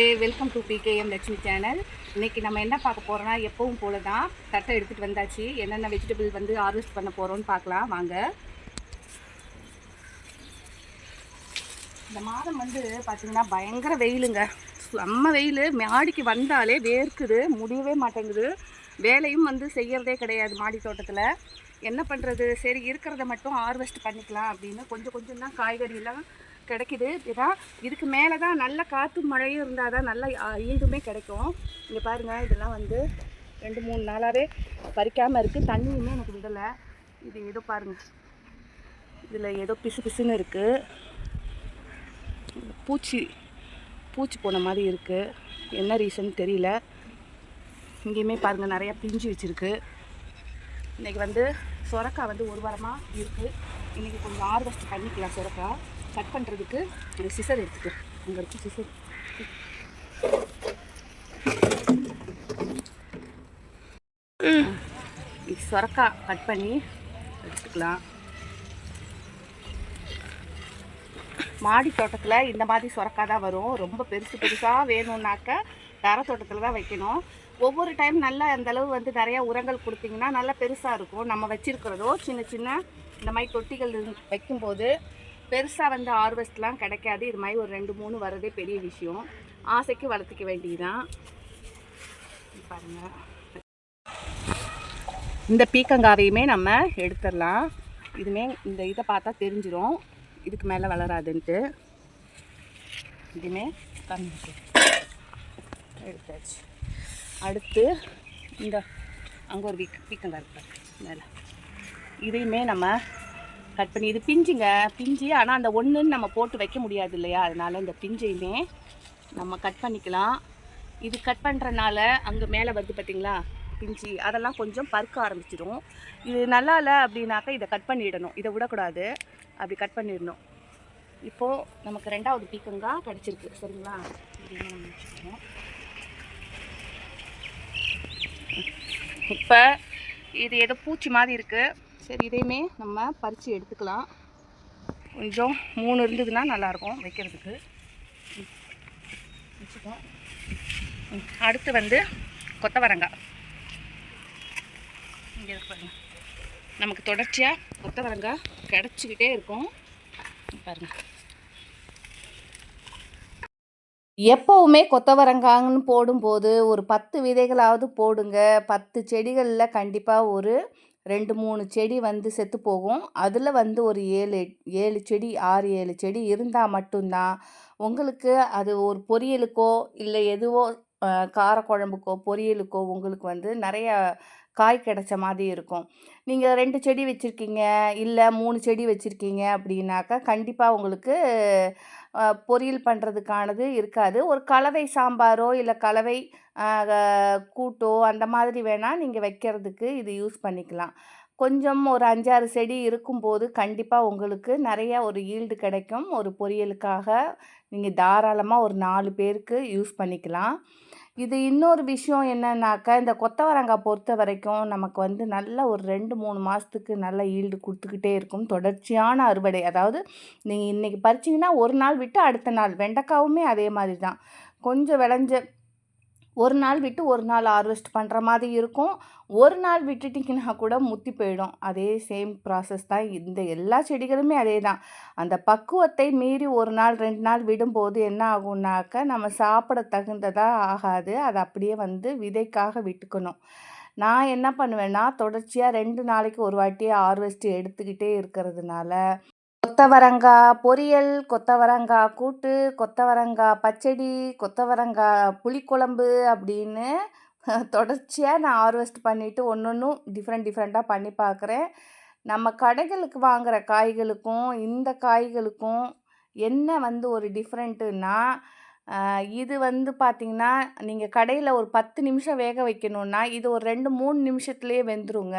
Welcome to PKM Lakshmi channel இன்னைக்கு நம்ம என்ன பார்க்க போகிறோன்னா எப்பவும் போல தான் தட்டை எடுத்துகிட்டு வந்தாச்சு. என்னென்ன வெஜிடபிள் வந்து ஹார்வெஸ்ட் பண்ண போகிறோம்னு பார்க்கலாம். வாங்க. இந்த மாதம் வந்து பார்த்திங்கன்னா பயங்கர வெயிலுங்க. செம்ம வெயில். மாடிக்கு வந்தாலே வேர்க்குது. முடியவே மாட்டேங்குது. வேலையும் வந்து செய்கிறதே கிடையாது மாடி தோட்டத்தில். என்ன பண்ணுறது சரி இருக்கிறத மட்டும் ஹார்வெஸ்ட் பண்ணிக்கலாம் அப்படின்னு கொஞ்சம் கொஞ்சம் தான் காய்கறியெல்லாம் கிடைக்குது. ஏன்னா இதுக்கு மேலே தான் நல்ல காற்று மழையும் இருந்தால் தான் நல்ல ஈல்டுமே கிடைக்கும். இங்கே பாருங்கள் இதெல்லாம் வந்து ரெண்டு மூணு நாளாகவே பறிக்காமல் இருக்குது தண்ணியுமே எனக்கு விடலை. இது ஏதோ பாருங்கள் இதில் ஏதோ பிசு பிசுன்னு இருக்குது பூச்சி பூச்சி போன மாதிரி இருக்குது என்ன ரீசன் தெரியல. இங்கேயுமே பாருங்கள் நிறையா பிஞ்சு வச்சுருக்கு. இன்றைக்கி வந்து சொரக்காய் வந்து ஒரு வாரமாக இருக்குது இன்றைக்கி கொஞ்சம் ஹார்வெஸ்ட் பண்ணிக்கலாம் சொரக்காய். கட் பண்ணுறதுக்கு ஒரு சிசர் எடுத்துக்கு. அங்கே இருக்கு சிசர் சொரக்காய் கட் பண்ணி எடுத்துக்கலாம். மாடி தோட்டத்தில் இந்த மாதிரி சுரக்காய் தான் வரும். ரொம்ப பெருசு பெருசாக வேணும்னாக்க தர தோட்டத்தில் தான் வைக்கணும். ஒவ்வொரு டைம் நல்லா அந்தளவு வந்து நிறையா உரங்கள் கொடுத்தீங்கன்னா நல்லா பெருசாக இருக்கும். நம்ம வச்சுருக்கிறதோ சின்ன சின்ன இந்த மாதிரி தொட்டிகள் வைக்கும்போது பெருசாக வந்து ஹார்வெஸ்ட்லாம் கிடைக்காது. இது மாதிரி ஒரு ரெண்டு மூணு வரதே பெரிய விஷயம். ஆசைக்கு வளர்த்துக்க வேண்டியதுதான். பாருங்கள் இந்த பீக்கங்காவையுமே நம்ம எடுத்துடலாம். இதுமே இந்த இதை பார்த்தா தெரிஞ்சிடும் இதுக்கு மேலே வளராதுன்ட்டு. இதுவுமே கம்மி எடுத்தாச்சு. அடுத்து இந்த அங்கே ஒரு வீக் பீக்கங்காய் இருக்கு மேலே. இதையுமே நம்ம கட் பண்ணி இது பிஞ்சுங்க பிஞ்சு. ஆனால் அந்த ஒன்றுன்னு நம்ம போட்டு வைக்க முடியாது இல்லையா? அதனால் இந்த பிஞ்சையுமே நம்ம கட் பண்ணிக்கலாம். இது கட் பண்ணுறனால அங்கே மேலே வந்து பார்த்தீங்களா பிஞ்சு. அதெல்லாம் கொஞ்சம் பருக்க ஆரம்பிச்சிடும் இது நல்லா இல்லை அப்படின்னாக்கா இதை கட் பண்ணிடணும். இதை விடக்கூடாது. அப்படி கட் பண்ணிடணும். இப்போது நமக்கு ரெண்டாவது பீக்கங்காக கிடச்சிருக்கு. சரிங்களா? இப்போ இது ஏதோ பூச்சி மாதிரி இருக்குது சரி இதையுமே நம்ம பறித்து எடுத்துக்கலாம். கொஞ்சம் மூணு இருந்ததுன்னா நல்லாயிருக்கும் வைக்கிறதுக்கு. வச்சுக்கோம் அடுத்து வந்து கொத்தவரங்காய். இங்கே பாருங்க. நமக்கு தொடர்ச்சியாக கொத்தவரங்காய் கிடச்சிக்கிட்டே இருக்கும். பாருங்க. எப்போவுமே கொத்தவரங்காய்னு போடும்போது ஒரு பத்து விதைகளாவது போடுங்க. பத்து செடிகளில் கண்டிப்பாக ஒரு ரெண்டு மூணு செடி வந்து செத்து போகும். அதில் வந்து ஒரு ஏழு ஏழு செடி ஆறு ஏழு செடி இருந்தால் மட்டும்தான் உங்களுக்கு அது ஒரு பொரியலுக்கோ இல்லை எதுவோ காரக்குழம்புக்கோ பொரியலுக்கோ உங்களுக்கு வந்து நிறைய காய் கிடைச்ச மாதிரி இருக்கும். நீங்கள் ரெண்டு செடி வச்சுருக்கீங்க இல்லை மூணு செடி வச்சுருக்கீங்க அப்படின்னாக்கா கண்டிப்பாக உங்களுக்கு பொரியல் பண்ணுறதுக்கானது இருக்காது. ஒரு கலவை சாம்பாரோ இல்லை கலவை கூட்டோ அந்த மாதிரி வேணால் நீங்கள் வைக்கிறதுக்கு இது யூஸ் பண்ணிக்கலாம். கொஞ்சம் ஒரு அஞ்சாறு செடி இருக்கும்போது கண்டிப்பாக உங்களுக்கு நிறைய ஒரு ஈல்டு கிடைக்கும். ஒரு பொரியலுக்காக நீங்கள் தாராளமாக ஒரு நாலு பேருக்கு யூஸ் பண்ணிக்கலாம். இது இன்னொரு விஷயம் என்னன்னாக்கா இந்த கொத்தவரங்காய் பொறுத்த வரைக்கும் நமக்கு வந்து நல்ல ஒரு ரெண்டு மூணு மாதத்துக்கு நல்ல ஈல்டு கொடுத்துக்கிட்டே இருக்கும். தொடர்ச்சியான அறுவடை. அதாவது நீங்கள் இன்றைக்கி பறிச்சிங்கன்னா ஒரு நாள் விட்டு அடுத்த நாள். வெண்டைக்காவுமே அதே மாதிரி தான். கொஞ்சம் விளைஞ்ச ஒரு நாள் விட்டு ஒரு நாள் ஹார்வெஸ்ட் பண்ணுற மாதிரி இருக்கும். ஒரு நாள் விட்டுட்டிங்கன்னா கூட முத்தி போயிடும். அதே சேம் ப்ராசஸ் தான். இந்த எல்லா செடிகளுமே அதே தான். அந்த பக்குவத்தை மீறி ஒரு நாள் ரெண்டு நாள் விடும்போது என்ன ஆகும்னாக்க நம்ம சாப்பிட தகுந்ததாக ஆகாது. அது அப்படியே வந்து விதைக்காக விட்டுக்கணும். நான் என்ன பண்ணுவேன்னா தொடர்ச்சியாக ரெண்டு நாளைக்கு ஒரு வாட்டி ஹார்வெஸ்ட் எடுத்துக்கிட்டே இருக்கிறதுனால கொத்தவரங்காய் பொரியல் கொத்தவரங்காய் கூட்டு கொத்தவரங்காய் பச்சடி கொத்தவரங்காய் புளிக்குழம்பு அப்படின்னு தொடர்ச்சியாக நான் ஹார்வெஸ்ட் பண்ணிவிட்டு ஒன்று ஒன்றும் டிஃப்ரெண்ட் டிஃப்ரெண்ட்டாக பண்ணி பார்க்குறேன் நம்ம கடைகளுக்கு வாங்குகிற காய்களுக்கும் இந்த காய்களுக்கும் என்ன வந்து ஒரு டிஃப்ரெண்ட்டுன்னா இது வந்து பார்த்திங்கன்னா நீங்கள் கடையில் ஒரு பத்து நிமிஷம் வேக வைக்கணுன்னா இது ஒரு ரெண்டு மூணு நிமிஷத்துலேயே வெந்துருங்க.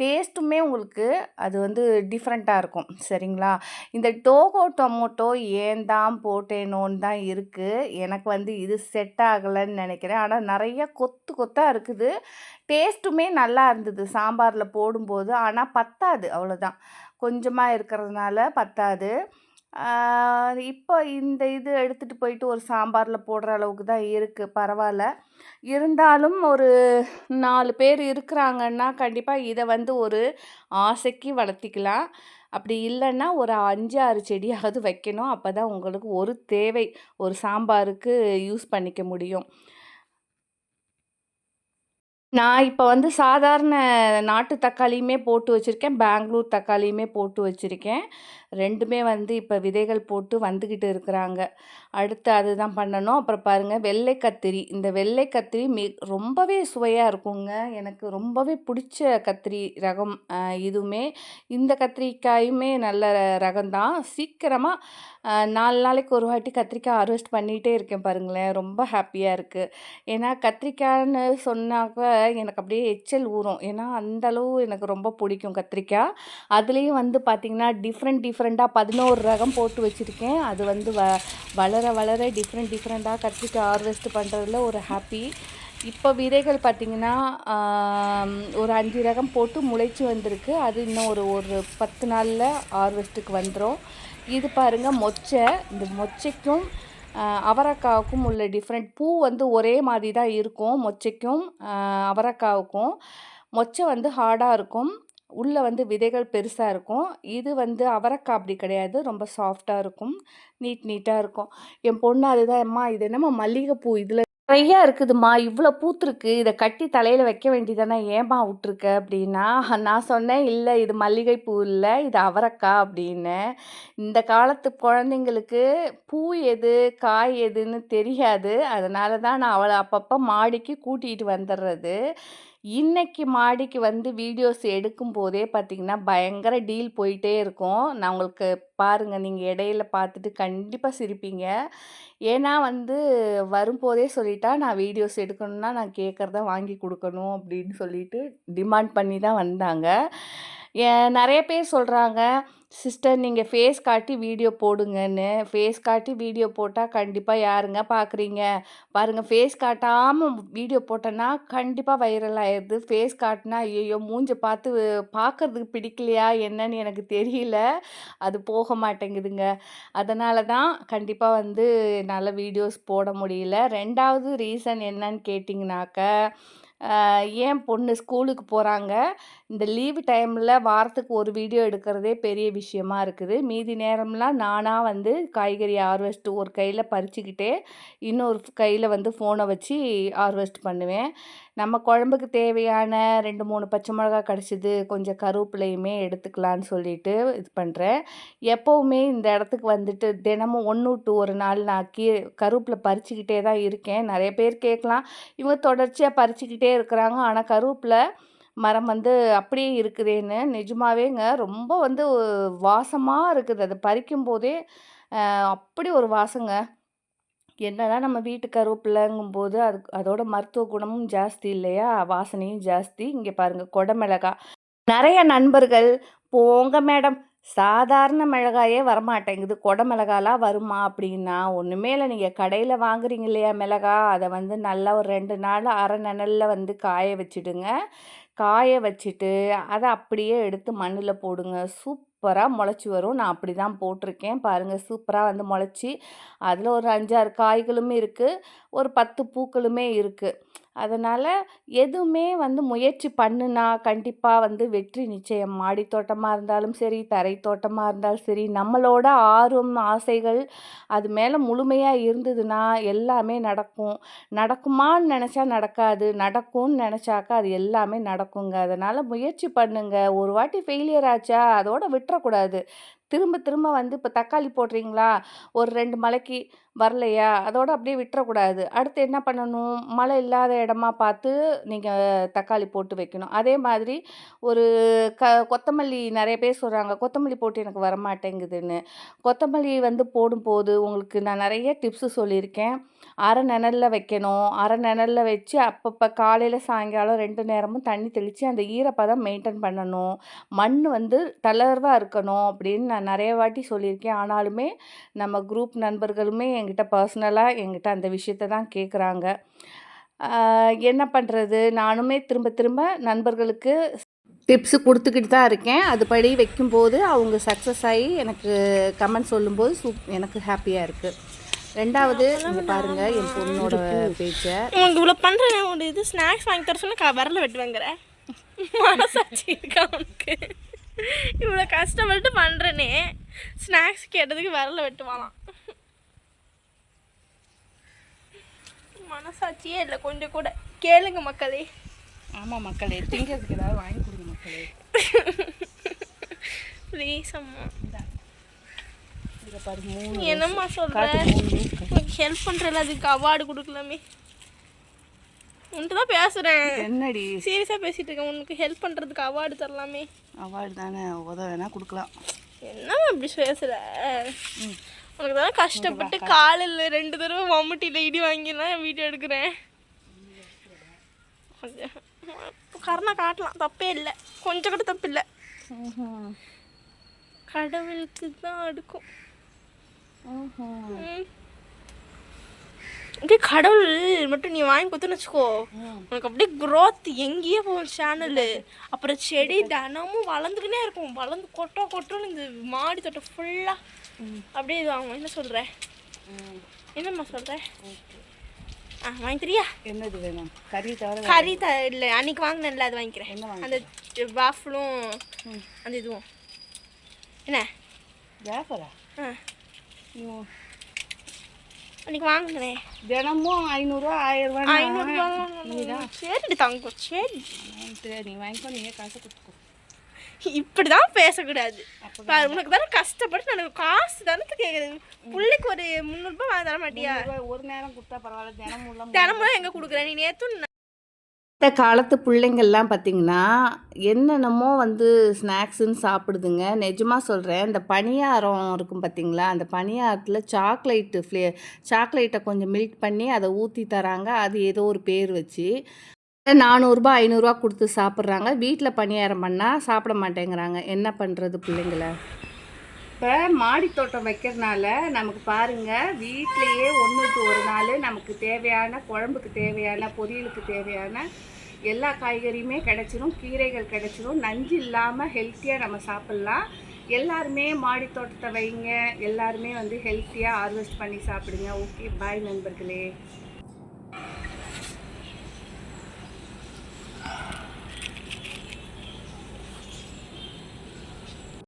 டேஸ்ட்டுமே உங்களுக்கு அது வந்து டிஃப்ரெண்ட்டாக இருக்கும். சரிங்களா? இந்த டோகோ டொமோட்டோ ஏன் தான் போட்டேனோன்னு தான் இருக்குது எனக்கு வந்து இது செட் ஆகலைன்னு நினைக்கிறேன். ஆனால் நிறைய கொத்து கொத்தாக இருக்குது. டேஸ்ட்டுமே நல்லா இருந்தது சாம்பாரில் போடும்போது. ஆனால் பத்தாது. அவ்வளோதான் கொஞ்சமாக இருக்கிறதுனால பத்தாது. இப்போ இந்த இது எடுத்துகிட்டு போயிட்டு ஒரு சாம்பாரில் போடுற அளவுக்கு தான் இருக்குது பரவாயில்ல இருந்தாலும் ஒரு நாலு பேர் இருக்கிறாங்கன்னா, கண்டிப்பாக இதை வந்து ஒரு ஆசைக்கு வளர்த்திக்கலாம். அப்படி இல்லைன்னா ஒரு 5, 6 செடியாவது வைக்கணும். அப்போ தான் உங்களுக்கு ஒரு தேவை, ஒரு சாம்பாருக்கு யூஸ் பண்ணிக்க முடியும். நான் இப்போ வந்து சாதாரண நாட்டு தக்காளியுமே போட்டு வச்சுருக்கேன் பெங்களூர் தக்காளியுமே போட்டு வச்சுருக்கேன் ரெண்டுமே வந்து இப்போ விதைகள் போட்டு வந்துக்கிட்டு இருக்கிறாங்க. அடுத்து அதுதான் பண்ணணும். அப்புறம் பாருங்கள் வெள்ளை கத்திரி. இந்த வெள்ளை கத்திரி மி ரொம்பவே சுவையாக இருக்குங்க. எனக்கு ரொம்பவே பிடிச்ச கத்திரி ரகம் இதுவுமே. இந்த கத்திரிக்காயுமே நல்ல ரகம் தான். சீக்கிரமா அ 4 நாளைக்கு ஒரு வாட்டி கத்திரிக்காய் ஹார்வெஸ்ட் பண்ணிகிட்டே இருக்கேன் பாருங்களேன். ரொம்ப ஹாப்பியாக இருக்குது ஏன்னா கத்திரிக்காய்னு சொன்னாக்க எனக்கு அப்படியே எச்சல் ஊறும். ஏன்னா அந்த அளவு எனக்கு ரொம்ப பிடிக்கும் கத்திரிக்காய். அதுலேயும் வந்து பார்த்தீங்கன்னா, டிஃப்ரெண்ட் டிஃப்ரெண்ட்டாக பதினோரு ரகம் போட்டு வச்சுருக்கேன் அது வந்து வ வளர வளர டிஃப்ரெண்ட் டிஃப்ரெண்ட்டாக கத்திரிக்காய் ஹார்வெஸ்ட் பண்ணுறதுல ஒரு ஹாப்பி இப்போ விதைகள் பார்த்திங்கன்னா ஒரு அஞ்சு ரகம் போட்டு முளைச்சி வந்திருக்கு. அது இன்னும் ஒரு ஒரு பத்து நாளில் ஹார்வெஸ்ட்டுக்கு வந்துடும் இது பாருங்கள் மொச்சை. இந்த மொச்சைக்கும், அவரக்காவுக்கும் உள்ள டிஃப்ரெண்ட் பூ வந்து ஒரே மாதிரி தான் இருக்கும். மொச்சைக்கும், அவரக்காவுக்கும் மொச்சை வந்து ஹார்டாக இருக்கும். உள்ளே வந்து விதைகள் பெருசாக இருக்கும். இது வந்து அவரக்காய் அப்படி கிடையாது. ரொம்ப சாஃப்டாக இருக்கும். நீட் நீட்டாக இருக்கும். என் பொண்ணு அதுதான், அம்மா இது என்னம்மா மல்லிகைப்பூ இதில் நிறையா இருக்குதும்மா. இவ்வளோ பூத்திருக்கு. இதை கட்டி தலையில் வைக்க வேண்டியதானே, ஏம்மா விட்ருக்க அப்படின்னா. நான் சொன்னேன், இல்லை இது மல்லிகைப்பூ இல்லை இது அவரக்காய் அப்படின்னு இந்த காலத்து குழந்தைங்களுக்கு பூ எது, காய் எதுன்னு தெரியாது. அதனால தான் நான் அவளை அப்பப்போ மாடிக்கு கூட்டிகிட்டு வந்துடுறது இன்னைக்கு மாடிக்கு வந்து வீடியோஸ் எடுக்கும்போதே பார்த்தீங்கன்னா, பயங்கர டீல் போயிட்டே இருக்கும். நான் உங்களுக்கு பாருங்கள் நீங்கள் இடையில பார்த்துட்டு கண்டிப்பாக சிரிப்பீங்க. ஏன்னா வந்து வரும்போதே சொல்லிட்டா, "நான் வீடியோஸ் எடுக்கணும்னா, நான் கேட்குறத வாங்கி கொடுக்கணும் அப்படின்னு சொல்லிட்டு டிமாண்ட் பண்ணி தான் வந்தாங்க. நிறைய பேர் சொல்கிறாங்க "சிஸ்டர் நீங்கள் ஃபேஸ் காட்டி வீடியோ போடுங்கன்னு." ஃபேஸ் காட்டி வீடியோ போட்டால் கண்டிப்பாக யாருங்க பார்க்குறீங்க? பாருங்கள் ஃபேஸ் காட்டாமல் வீடியோ போட்டேன்னா, கண்டிப்பாக வைரல் ஆயிடுது ஃபேஸ் காட்டினா ஐயோ மூஞ்சி பார்த்து பார்க்கறதுக்கு பிடிக்கலையா என்னன்னு எனக்கு தெரியல. அது போக மாட்டேங்குதுங்க. அதனால தான் கண்டிப்பாக வந்து நல்ல வீடியோஸ் போட முடியல. ரெண்டாவது ரீசன் என்னன்னு கேட்டிங்கனாக்க என் பொண்ணு ஸ்கூலுக்கு போகிறாங்க இந்த லீவு டைமில் வாரத்துக்கு ஒரு வீடியோ எடுக்கிறதே பெரிய விஷயமா இருக்குது. மீதி நேரம்லாம் நானாக வந்து காய்கறி ஹார்வெஸ்ட் ஒரு கையில் பறிச்சுக்கிட்டே, இன்னொரு கையில் வந்து ஃபோனை வச்சு ஹார்வெஸ்ட் பண்ணுவேன். நம்ம குழம்புக்கு தேவையான 2, 3 பச்சை மிளகா கிடச்சிது கொஞ்சம் கருவேப்பிலையுமே எடுத்துக்கலான்னு சொல்லிட்டு இது பண்ணுறேன் எப்போவுமே இந்த இடத்துக்கு வந்துட்டு தினமும் ஒன்று விட்டு ஒரு நாள் நான் கீ கருவேப்பிலை பறிச்சுக்கிட்டே தான் இருக்கேன். நிறைய பேர் கேட்கலாம், "இவங்க தொடர்ச்சியாக பறிச்சுக்கிட்டே இருக்கிறாங்க. ஆனால் கருவேப்பிலை மரம் வந்து அப்படியே இருக்குதேன்னு." நிஜமாவேங்க ரொம்ப வந்து வாசமாக இருக்குது. அது பறிக்கும்போதே போதே அப்படி ஒரு வாசங்க. என்னதான் நம்ம வீட்டு கருவேப்பிலங்கும்போது, அது அதோட மருத்துவ குணமும் ஜாஸ்தி இல்லையா? வாசனையும் ஜாஸ்தி. இங்கே பாருங்கள் கொடமிளகா நிறைய நண்பர்கள், "போங்க மேடம், சாதாரண மிளகாயே வரமாட்டேங்குது. கொடை மிளகாலாம் வருமா?" அப்படின்னா, ஒன்றுமே இல்லை நீங்கள் கடையில் வாங்குறீங்க இல்லையா மிளகா, அதை வந்து நல்லா ஒரு ரெண்டு நாள் அரை நிழல்ல வந்து காய வச்சுடுங்க. காய வச்சுட்டு, அதை அப்படியே எடுத்து மண்ணில் போடுங்க. சூப்பராக முளைச்சி வரும். நான் அப்படி தான் போட்டிருக்கேன். பாருங்கள் சூப்பராக வந்து முளைச்சி அதில் ஒரு 5, 6 காய்களும் இருக்குது ஒரு 10 பூக்களுமே இருக்குது அதனால் எதுவுமே வந்து முயற்சி பண்ணுனா, கண்டிப்பாக வந்து வெற்றி நிச்சயம். மாடி தோட்டமாக இருந்தாலும் சரி, தரை இருந்தாலும் சரி, நம்மளோட ஆர்வம், ஆசைகள் அது மேலே முழுமையாக இருந்ததுன்னா, எல்லாமே நடக்கும். நடக்குமான்னு நினச்சா நடக்காது. நடக்கும்னு நினச்சாக்கா அது எல்லாமே நடக்குங்க. அதனால் முயற்சி பண்ணுங்க. ஒரு வாட்டி ஃபெயிலியர் ஆச்சா, அதோட விட்டுறக்கூடாது. திரும்ப திரும்ப வந்து இப்போ தக்காளி போடுறீங்களா, ஒரு ரெண்டு மழைக்கு வரலையா, அதோட அப்படியே விட்டுறக்கூடாது. அடுத்து என்ன பண்ணணும், மழை இல்லாத இடமா பார்த்து நீங்கள் தக்காளி போட்டு வைக்கணும். அதே மாதிரி ஒரு க கொத்தமல்லி நிறைய பேர் சொல்கிறாங்க "கொத்தமல்லி போட்டு எனக்கு வரமாட்டேங்குதுன்னு." கொத்தமல்லி வந்து போடும்போது உங்களுக்கு நான் நிறைய டிப்ஸு சொல்லியிருக்கேன். அரை நிணலில் வைக்கணும். அரை நிணலில் வச்சு அப்பப்போ காலையில் சாயங்காலம் ரெண்டு நேரமும் தண்ணி தெளித்து அந்த ஈரப்பதம் மெயின்டைன் பண்ணணும். மண் வந்து தளர்வாக இருக்கணும் அப்படின்னு நான் நெறைய வாட்டி சொல்லியிருக்கேன். ஆனாலுமே நம்ம குரூப் நண்பர்களுமே என்கிட்ட பர்சனலா என்கிட்ட அந்த விஷயத்த தான் கேட்குறாங்க. என்ன பண்றது? நானுமே திரும்ப திரும்ப நண்பர்களுக்கு டிப்ஸு கொடுத்துக்கிட்டு தான் இருக்கேன் அதுபடி வைக்கும்போது அவங்க சக்ஸஸ் ஆகி எனக்கு கமெண்ட் சொல்லும்போது சூப் எனக்கு ஹாப்பியாக இருக்குது ரெண்டாவது இங்கே பாருங்கள் என் பொண்ணோட பேச்சை உனக்கு இவ்வளோ பண்ணுறேன் உனக்கு இது ஸ்நாக்ஸ் வாங்கி தர சொன்னா க- விரல வெட்டு வாங்குற மனசாட்சி இருக்கா உனக்கு இவ்வளோ கஷ்டப்பட்டு பண்ணுறேனே ஸ்நாக்ஸ் கேட்டதுக்கு விரல வெட்டுவானாம் மனசாட்சியே இல்லை கொஞ்சம் கூட. கேளுங்க மக்களே. ஆமாம் மக்களே திங்கிறதுக்கு ஏதாவது வாங்கி கொடுங்க மக்களே. ப்ளீஸ் அம்மா. என்னம்மா. உனக்கு ஹெல்ப் பண்ணுறல அதுக்கு அவார்டு கொடுக்கலாமே. உன்ட்டு தான் பேசுகிறேன் என்னடி? சீரியஸாக பேசிட்டு இருக்கேன். உனக்கு ஹெல்ப் பண்ணுறதுக்கு அவார்டு தரலாமே. அவார்டு தானே? உத வேணால் கொடுக்கலாம். என்னம்மா இப்படி பேசுற? உனக்கு தான் கஷ்டப்பட்டு காலையில் ரெண்டு தடவை மம்முட்டியில் இடி வாங்கிலாம் வீடியோ எடுக்கிறேன். கருணா காட்டலாம். தப்பே இல்லை. கொஞ்சம் கூட தப்பு இல்லை. கடவுளுக்கு தான் அடுக்கும். அப்படியே கடவுள் மட்டும் நீ வாங்கி கொடுத்துன்னு வச்சுக்கோ. உனக்கு அப்படியே growth எங்கேயே போகும் சேனலு அப்புறம் செடி தினமும் வளர்ந்துக்கினே இருக்கும். வளர்ந்து கொட்டோ கொட்டோன்னு இந்த மாடி தோட்டம் ஃபுல்லாக அப்படியே இது வாங்குவோம் என்ன சொல்கிற என்னம்மா சொல்கிற ஆ வாங்கி தெரியா என்னது வேணும்? கறி தவிர கறி த இல்லை அன்னைக்கு வாங்கினேன்ல அது வாங்கிக்கிறேன். அந்த வாஃபலும் அந்த இதுவும். என்ன? ஜாஃபரா ஆ. அன்னைக்கு வாங்கினேன் தினமும் ஐநூறுரூவா ஆயிரம் ஐநூறுரூவா ரூபா சரி தங்கம் சரி. நீ வாங்கிக்கோ நீயே காசு கொடுத்துக்கோ. இப்படி தான் பேசக்கூடாது உனக்கு தானே கஷ்டப்பட்டு எனக்கு காசு தானே கேட்குறது பிள்ளைக்கு ஒரு முந்நூறுபா வாங்க தர மாட்டியா ஒரு நேரம் கொடுத்தா பரவாயில்ல தினமும் தினமும் எங்கே கொடுக்குற? நீ நேற்று இந்த காலத்து பிள்ளைங்கள்லாம் பார்த்திங்கன்னா என்னென்னமோ வந்து ஸ்நாக்ஸுன்னு சாப்பிடுதுங்க. நிஜமாக சொல்கிறேன் இந்த பணியாரம் இருக்கும் பார்த்தீங்களா அந்த பணியாரத்தில் சாக்லேட்டு ஃப்ளே சாக்லேட்டை கொஞ்சம் மில்க் பண்ணி அதை ஊற்றி தராங்க. அது ஏதோ ஒரு பேர் வச்சு. நானூறுரூபா ஐநூறுரூவா கொடுத்து சாப்பிட்றாங்க. வீட்டில் பணியாரம் பண்ணால் சாப்பிட மாட்டேங்கிறாங்க. என்ன பண்ணுறது பிள்ளைங்கள? இப்போ மாடி தோட்டம் வைக்கிறனால நமக்கு பாருங்கள் வீட்டிலையே ஒன்றுக்கு ஒரு நாள் நமக்கு தேவையான குழம்புக்கு தேவையான பொரியலுக்கு தேவையான எல்லா காய்கறியுமே கிடச்சிரும் கீரைகள் கிடச்சிரும். நஞ்சு இல்லாமல் ஹெல்த்தியாக நம்ம சாப்பிட்லாம். எல்லாருமே மாடி தோட்டத்தை வைங்க. எல்லாருமே வந்து ஹெல்த்தியாக ஹார்வெஸ்ட் பண்ணி சாப்பிடுங்க. ஓகே பாய் நண்பர்களே.